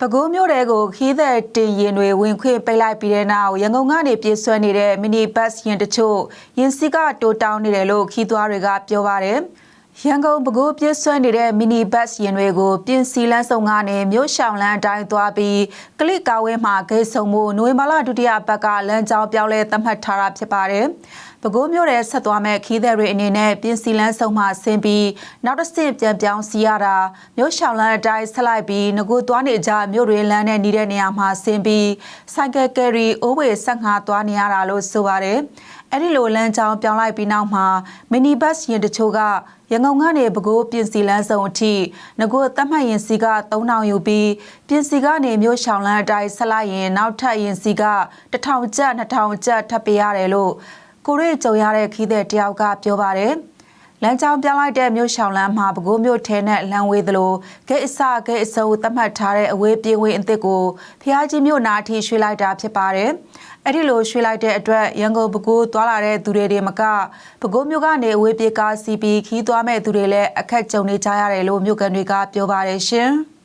ပဲခူးမြို့တဲကိုခီးသက်တင်ရင်တွေဝင်ခွင့်ပိတ်လိုက်ပြီးတဲ့နောက်ရန်ကုန်ကနေပြေးဆွဲနေတဲ့မီနီဘတ်စ်ရင်တချို့ရင်စီကတိုးတောင်းနေတယ်လို့ခီးသွားတွေကပြောပါတယ်။ရန်ကုန်ပဲခူးပြေးဆွဲနေတဲ့မီနီဘတ်စ်ရင်တွေကိုပြင်စီလန်းဆောင်ကနေမြို့ရှောင်းလန်းအတိုင်းသွားပြီးကလစ်ကာဝဲမှာဂိတ်ဆုံမှုနိုဝင်ဘာလဒုတိယပတ်ကလမ်းကြောင်းပြောင်းလဲသတ်မှတ်ထားတာဖြစ်ပါတယ်။ ပဲခူးမြို့ရဲဆက်သွားမဲ့ခီးသည်တွေအနေနဲ့ပြင်စီလန်းဆုံမှဆင်းပြီးနောက်တစ်ဆင့်ပြန်ပြောင်းစီရတာမြို့ရှောင်းလန်းအတိုင်းဆက်လိုက်ပြီးငကိုသွားနေကြမြို့တွေလမ်းနဲ့နေတဲ့နေရာမှာဆင်းပြီးဆိုင်ကယ်ကယ်ရီအိုးဝေဆက်ငါသွားနေရတာလို့ဆိုပါတယ်အဲ့ဒီလိုလမ်းကြောင်းပြောင်းလိုက်ပြီးနောက်မှာမီနီဘတ်ယာဉ်တချို့ကရန်ကုန်ကနေပဲခူးပြင်စီလန်းဆောင်အထိငကိုသတ်မှတ်ရင်စီက3000ယူပြီးပြင်စီကနေမြို့ရှောင်းလန်းအတိုင်းဆက်လိုက်ရင်နောက်ထပ်ရင်စီက1000ကျပ်2000ကျပ်ထပ်ပေးရတယ်လို့ ကိုရီကြုံရတဲ့ခီးတဲ့တယောက်ကပြောပါတယ်လမ်းကြောင်းပြလိုက်တဲ့မြို့ရှောင်းလမ်းမှာပဲခူးမြို့ထဲနဲ့လမ်းဝေးသလိုဂိတ်အစဂိတ်အစုံသတ်မှတ်ထားတဲ့အဝေးပြေးဝေးအသစ်ကိုဖျားကြီးမြို့နာထီရွှေ့လိုက်တာဖြစ်ပါတယ်။အဲ့ဒီလိုရွှေ့လိုက်တဲ့အတွက်ရန်ကုန်ပဲခူးသွားလာတဲ့သူတွေတွေမကပဲခူးမြို့ကနေအဝေးပြေးကားစီးပြီးခီးသွားမဲ့သူတွေလည်းအခက်ကြုံနေကြရတယ်လို့မြို့ကန်တွေကပြောပါတယ်ရှင်။